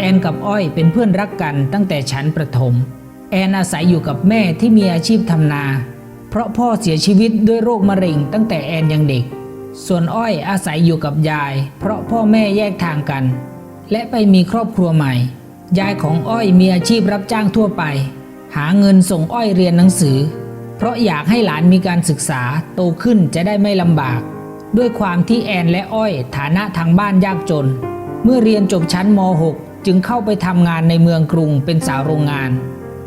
แอนกับอ้อยเป็นเพื่อนรักกันตั้งแต่ชั้นประถม แอนอาศัยอยู่กับแม่ที่มีอาชีพทำนา เพราะพ่อเสียชีวิตด้วยโรคมะเร็งตั้งแต่แอนยังเด็ก ส่วนอ้อยอาศัยอยู่กับยาย เพราะพ่อแม่แยกทางกัน และไปมีครอบครัวใหม่ ยายของอ้อยมีอาชีพรับจ้างทั่วไป หาเงินส่งอ้อยเรียนหนังสือ เพราะอยากให้หลานมีการศึกษาโตขึ้นจะได้ไม่ลำบาก ด้วยความที่แอนและอ้อยฐานะทางบ้านยากจน เมื่อเรียนจบชั้นม .6 จึงเข้าไปทำงานในเมืองกรุงเป็นสาวโรงงาน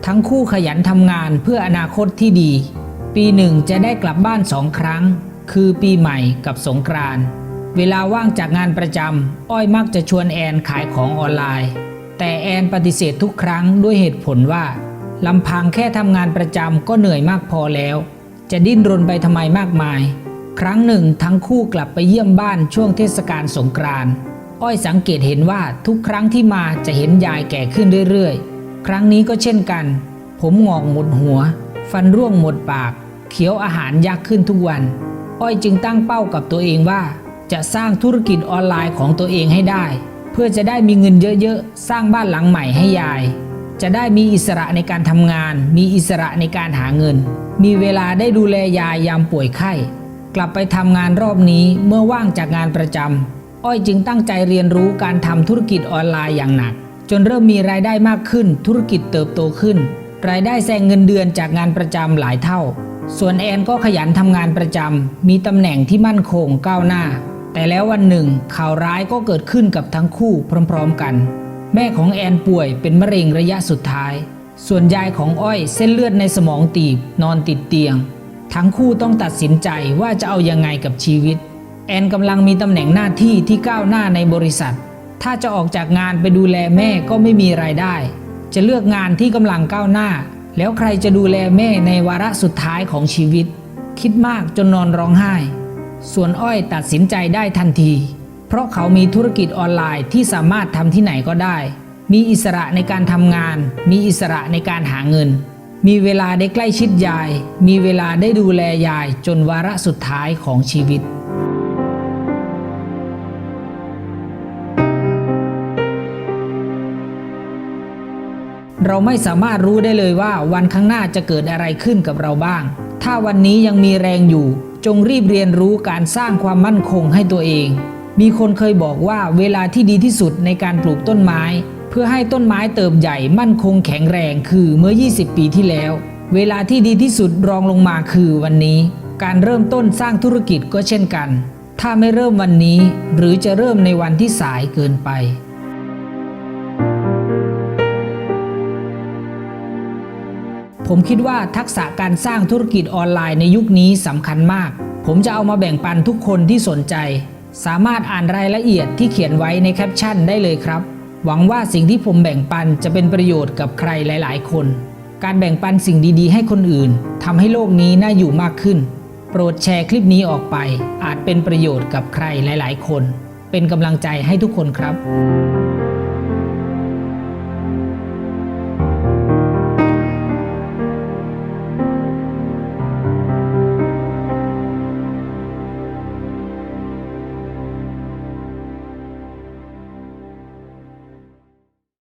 ทั้งคู่ขยันทำงานเพื่ออนาคตที่ดี ปีหนึ่งจะได้กลับบ้านสองครั้ง คือปีใหม่กับสงกรานต์เวลาว่างจากงานประจำอ้อยมักจะชวนแอนขายของออนไลน์ แต่แอนปฏิเสธทุกครั้งด้วยเหตุผลว่าลำพังแค่ทำงานประจำก็เหนื่อยมากพอแล้ว จะดิ้นรนไปทำไมมากมาย ครั้งหนึ่งทั้งคู่กลับไปเยี่ยมบ้านช่วงเทศกาลสงกรานต์ อ้อยสังเกตเห็นว่าทุกครั้งที่มาจะเห็นยายแก่ขึ้นเรื่อยๆ ครั้งนี้ก็เช่นกัน ผมงอกหมดหัว ฟันร่วงหมดปากเคี้ยวอาหารยากขึ้นทุกวัน อ้อยจึงตั้งเป้ากับตัวเองว่า จะสร้างธุรกิจออนไลน์ของตัวเองให้ได้ เพื่อจะได้มีเงินเยอะๆ สร้างบ้านหลังใหม่ให้ยาย จะได้มีอิสระในการทำงาน มีอิสระในการหาเงิน มีเวลาได้ดูแลยายยามป่วยไข้ กลับไปทำงานรอบนี้เมื่อว่างจากงานประจำ อ้อยจึงตั้งใจเรียนรู้การทำธุรกิจออนไลน์อย่างหนัก จนเริ่มมีรายได้มากขึ้น ธุรกิจเติบโตขึ้น รายได้แซงเงินเดือนจากงานประจำหลายเท่า ส่วนแอนก็ขยันทำงานประจำมีตำแหน่งที่มั่นคงก้าวหน้า แต่แล้ววันหนึ่งข่าวร้ายก็เกิดขึ้นกับทั้งคู่พร้อมๆกัน แม่ของแอนป่วยเป็นมะเร็งระยะสุดท้าย ส่วนยายของอ้อยเส้นเลือดในสมองตีบนอนติดเตียง ทั้งคู่ต้องตัดสินใจว่าจะเอายังไงกับชีวิต แอนกำลังมีตำแหน่งหน้าที่ที่ก้าวหน้าในบริษัท ถ้าจะออกจากงานไปดูแลแม่ก็ไม่มีรายได้ จะเลือกงานที่กำลังก้าวหน้า แล้วใครจะดูแลแม่ในวาระสุดท้ายของชีวิต คิดมากจนนอนร้องไห้ ส่วนอ้อยตัดสินใจได้ทันที เพราะเขามีธุรกิจออนไลน์ที่สามารถทำที่ไหนก็ได้ มีอิสระในการทำงาน มีอิสระในการหาเงิน มีเวลาได้ใกล้ชิดยาย มีเวลาได้ดูแลยายจนวาระสุดท้ายของชีวิต เราไม่สามารถรู้ได้เลยว่าวันข้างหน้าจะเกิดอะไรขึ้นกับเราบ้าง ถ้าวันนี้ยังมีแรงอยู่ จงรีบเรียนรู้การสร้างความมั่นคงให้ตัวเอง มีคนเคยบอกว่าเวลาที่ดีที่สุดในการปลูกต้นไม้ เพื่อให้ต้นไม้เติบใหญ่มั่นคงแข็งแรงคือเมื่อ 20 ปีที่แล้ว เวลาที่ดีที่สุดรองลงมาคือวันนี้ การเริ่มต้นสร้างธุรกิจก็เช่นกัน ถ้าไม่เริ่มวันนี้ หรือจะเริ่มในวันที่สายเกินไป ผมคิดว่าทักษะการสร้างธุรกิจออนไลน์ในยุคนี้สำคัญมาก ผมจะเอามาแบ่งปันทุกคนที่สนใจ สามารถอ่านรายละเอียดที่เขียนไว้ในแคปชั่นได้เลยครับ หวังว่าสิ่งที่ผมแบ่งปันจะเป็นประโยชน์กับใครหลาย ๆ คน การแบ่งปันสิ่งดีๆ ให้คนอื่นทำให้โลกนี้น่าอยู่มากขึ้น โปรดแชร์คลิปนี้ออกไป อาจเป็นประโยชน์กับใครหลาย ๆ คน เป็นกำลังใจให้ทุกคนครับ